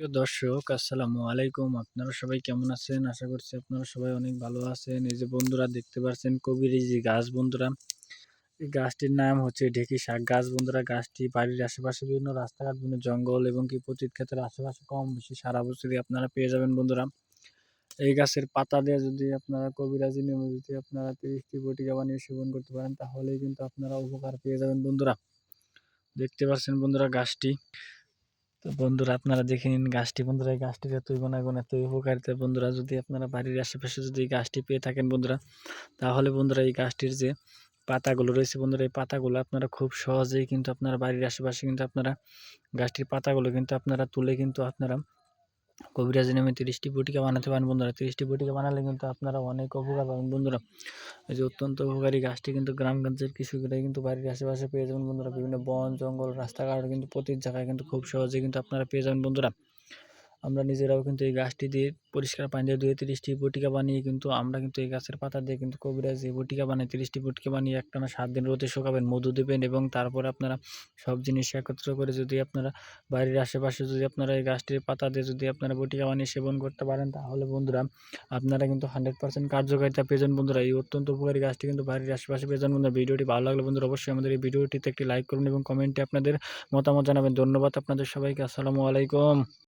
প্রিয় দর্শক, আসসালামু আলাইকুম। আপনারা সবাই কেমন আছেন? আশা করছি আপনারা সবাই অনেক ভালো আছেন। এই যে বন্ধুরা দেখতে পাচ্ছেন কবির যে গাছ বন্ধুরা, এই গাছটির নাম হচ্ছে ঢেকি শাক। গাছ বন্ধুরা, গাছটি বাড়ির আশেপাশে বিভিন্ন রাস্তাঘাট, বিভিন্ন জঙ্গল এবং কি পতিত ক্ষেতের আশেপাশে কম বেশি সারা বছরই আপনারা পেয়ে যাবেন বন্ধুরা। এই গাছের পাতা দিয়ে যদি আপনারা কবিরাজি নিয়মে যদি আপনারা তিরিশটি বটিকা বানিয়ে সেবন করতে পারেন, তাহলেই কিন্তু আপনারা উপকার পেয়ে যাবেন বন্ধুরা। দেখতে পাচ্ছেন বন্ধুরা গাছটি। তো বন্ধুরা আপনারা দেখে নিন গাছটি। বন্ধুরা, এই গাছটির এতই গুণাগুণ, এতই উপকারিতা বন্ধুরা যদি আপনারা বাড়ির আশেপাশে যদি এই গাছটি পেয়ে থাকেন বন্ধুরা, তাহলে বন্ধুরা এই গাছটির যে পাতাগুলো রয়েছে বন্ধুরা, এই পাতাগুলো আপনারা খুব সহজেই কিন্তু আপনারা বাড়ির আশেপাশে কিন্তু আপনারা গাছটির পাতাগুলো কিন্তু আপনারা তুলে কিন্তু আপনারা কবিরাজি নামে তিরিশটি বটিকা বানাতে পারেন বন্ধুরা। তিরিশটি বটিকা বানালে কিন্তু আপনারা অনেক উপকার পাবেন বন্ধুরা। এই যে অত্যন্ত উপকারী গাছটি কিন্তু গ্রামগঞ্জের কৃষকরাই কিন্তু বাড়ির আশেপাশে পেয়ে যাবেন বন্ধুরা। বিভিন্ন বন, জঙ্গল, রাস্তাঘাট কিন্তু প্রতি জায়গায় কিন্তু খুব সহজে কিন্তু আপনারা পেয়ে যাবেন বন্ধুরা। আমরা নিজেরাও কিন্তু এই গাছটি দিয়ে পরিষ্কার পানি দিয়ে ধুয়ে তিরিশটি বটিকা বানিয়ে কিন্তু আমরা কিন্তু এই গাছের পাতা দিয়ে কিন্তু কবিরাজি বটিকা বানিয়ে তিরিশটি বটিকা বানিয়ে একটানা সাত দিন রোদে শুকাবেন, মধু দেবেন এবং তারপরে আপনারা সব জিনিস একত্র করে যদি আপনারা বাড়ির আশেপাশে যদি আপনারা এই গাছটির পাতা দিয়ে যদি আপনারা বটিকা বানিয়ে সেবন করতে পারেন, তাহলে বন্ধুরা আপনারা কিন্তু হান্ড্রেড পার্সেন্ট কার্যকারিতা পেয়েছেন বন্ধুরা। এই অত্যন্ত উপকারী গাছটি কিন্তু বাড়ির আশেপাশে পেয়েছেন বন্ধুরা। ভিডিওটি ভালো লাগলে বন্ধুরা অবশ্যই আমাদের এই ভিডিওটিতে একটি লাইক করুন এবং কমেন্টে আপনাদের মতামত জানাবেন। ধন্যবাদ আপনাদের সবাইকে। আসসালামু আলাইকুম।